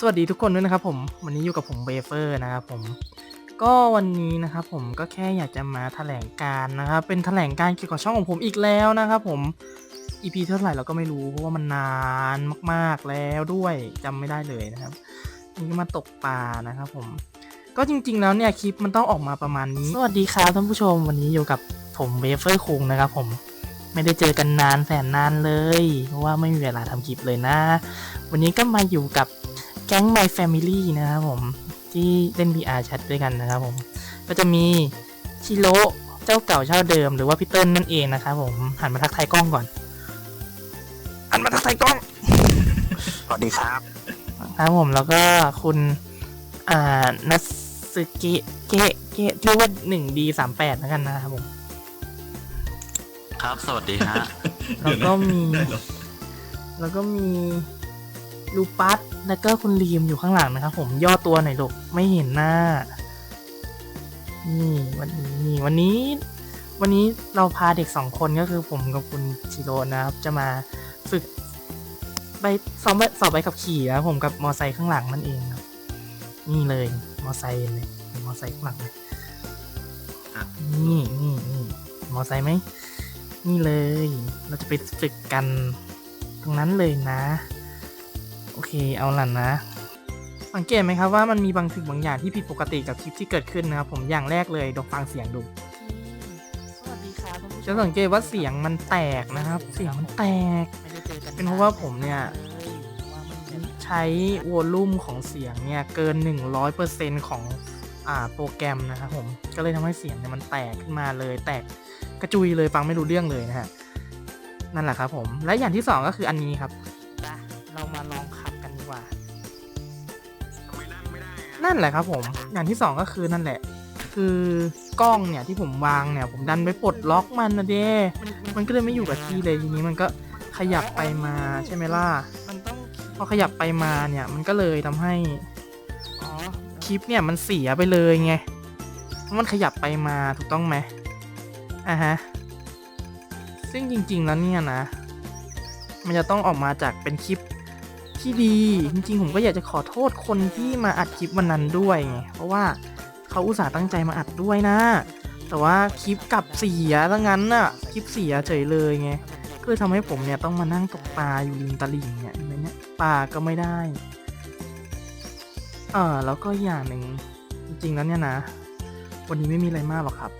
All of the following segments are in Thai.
สวัสดีทุกคนด้วยนะครับผมวันนี้อยู่กับผมเบเฟอร์นะครับผมก็วันนี้นะครับผมก็แค่อยากจะมาแถลงการนะครับเป็นแถลงการเกี่ยวกับช่องของผมอีกแล้วนะครับผม EP เท่าไหร่เราก็ไม่รู้เพราะว่ามันนานมากๆแล้วด้วยจำไม่ได้เลยนะครับนี่ก็มาตกปลานะครับผมก็จริง ๆ แล้วเนี่ยคลิปมันต้องออกมาประมาณนี้ สวัสดีครับท่านผู้ชมวันนี้อยู่กับผมเบเฟอร์คุงนะครับผมไม่ได้เจอกันนานแสนนานเลย เพราะว่าไม่มีเวลาทำคลิปเลยนะ วันนี้ก็มาอยู่กับ แก๊ง My Family นะครับผม ที่เล่น VR แชทด้วยกันนะครับผม ก็จะมีชิโร่เจ้าเก่าเจ้าเดิมหรือว่าพี่เติ้ลนั่นเองนะครับผม หันมาทักทายกล้องก่อน หันมาทักทายกล้อง สวัสดีครับ ครับผมแล้วก็คุณอ่านัสึเกะเกะเกะเรียกว่าหนึ่งดีสามแปดแล้วกันนะครับผม ครับ สวัสดีฮะ แล้วก็มี แล้วก็มี ลูปัสแล้วก็คุณลีมอยู่ข้างหลังนะครับ ผมย่อตัวหน่อยลูกไม่เห็นหน้า นี่วันนี้วันนี้ วันนี้เราพาเด็กสองคนก็คือผมกับคุณชิโร่นะครับ จะมาฝึกใบสอบใบสอบใบขับขี่นะผมกับมอไซค์ข้างหลังนั่นเองครับ นี่เลยมอไซค์เลยมอไซค์ข้างหลังนี่นี่นี่มอไซค์ไหมนี่เลย เราจะไปฝึกกันตรงนั้นเลยนะ โอเคเอาล่ะนะ สังเกตไหมครับว่ามันมีบางสิ่งบางอย่างที่ผิดปกติกับคลิปที่เกิดขึ้นนะครับผมอย่างแรกเลยลองฟังเสียงดู สวัสดีครับท่านผู้ชจะมสังเกตว่าเสียงมันแตกนะครับ เสียงมันแตก ไม่ได้เจอกันเป็นเพราะว่าผมเนี่ยเลยว่ามันเป็นใช้วอลลุ่มของเสียงเนี่ยเกิน 100%ของอ่าโปรแกรมนะครับผม ก็เลยทำให้เสียงเนี่ยมันแตกขึ้นมาเลย แตกกระจุยเลยฟังไม่รู้เรื่องเลยนะฮะ นั่นแหละครับผม และอย่างที่สองก็คืออันนี้ครับ ปะเรามาลอง นั่นแหละครับผมอย่างที่สองก็คือนั่นแหละ คือกล้องเนี่ยที่ผมวางเนี่ยผมดันไปปลดล็อกมันนะเด้มันก็เลยไม่อยู่กับที่เลยทีนี้มันก็ขยับไปมาใช่ไหมล่ะพอขยับไปมาเนี่ยมันก็เลยทำให้คลิปเนี่ยมันเสียไปเลยไงเพราะมันขยับไปมาถูกต้องไหมอะฮะซึ่งจริงๆแล้วเนี่ยนะ มันจะต้องออกมาจากเป็นคลิป ที่ดี จริงๆ ผมก็อยากจะขอโทษคนที่มาอัดคลิปวันนั้นด้วยไงเพราะว่าเขาอุตส่าห์ตั้งใจมาอัดด้วยนะ แต่ว่าคลิปกลับเสียแล้วงั้นน่ะคลิปเสียเฉยเลยไงก็เลยทำให้ผมเนี่ยต้องมานั่งตกปลาอยู่ริมตลิ่งเนี่ยเห็นเนี่ยปลาก็ไม่ได้เออแล้วก็อย่างหนึ่งจริงๆแล้วเนี่ยนะ วันนี้ไม่มีอะไรมากหรอกครับ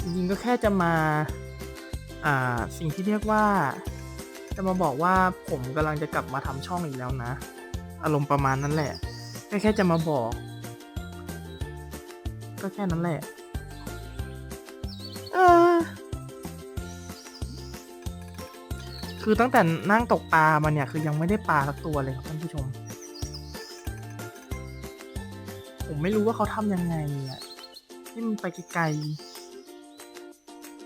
จริงๆก็แค่จะมา อ่าสิ่งที่เรียกว่า จะมาบอกว่าผมกำลังจะกลับมาทำช่องอีกแล้วนะ อารมณ์ประมาณนั้นแหละแค่แค่จะมาบอก ก็แค่นั้นแหละคือตั้งแต่นั่งตกปลามาเนี่ย คือยังไม่ได้ปลาสักตัวเลยครับท่านผู้ชม ผมไม่รู้ว่าเขาทำยังไงอะที่มันไปไกล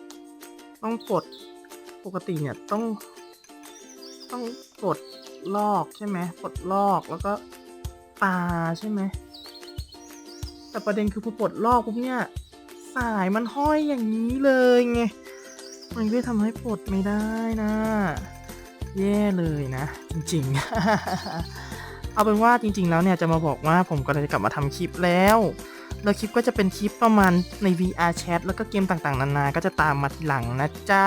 ๆต้องปลดปกติเนี่ยต้อง ต้องปลดลอกใช่ไหมปลดลอกแล้วก็ปลาใช่ไหมแต่ประเด็นคือพอปลดลอกปุ๊บเนี่ยสายมันห้อยอย่างนี้เลยไงมันก็เลยทำให้ปลดไม่ได้นะ แย่เลยนะ จริงๆ เอาเป็นว่าจริง ๆ แล้วเนี่ยจะมาบอกว่าผมก็เลยจะกลับมาทำคลิปแล้วแล้วคลิปก็จะเป็นคลิปประมาณใน VR chat แล้วก็เกมต่างๆ นานา ก็จะตามมาทีหลังนะจ๊ะ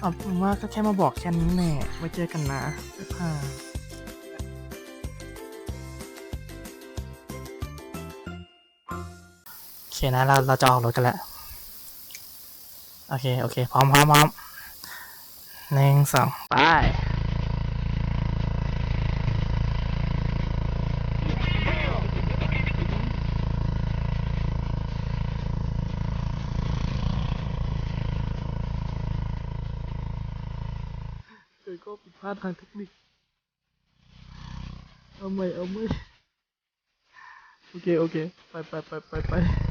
เอาว่าก็แค่มาบอกแค่นี้แหละไว้เจอกันนะบ๊ายบายโอเคนะเราเราจะออกรถกันแล้ว โอเค โอเค พร้อมพร้อมพร้อมหนึ่งสองไป ก็ผิดพลาดทางเทคนิค เอาใหม่เอาใหม่โอเค โอเค ไปไปไปไปไป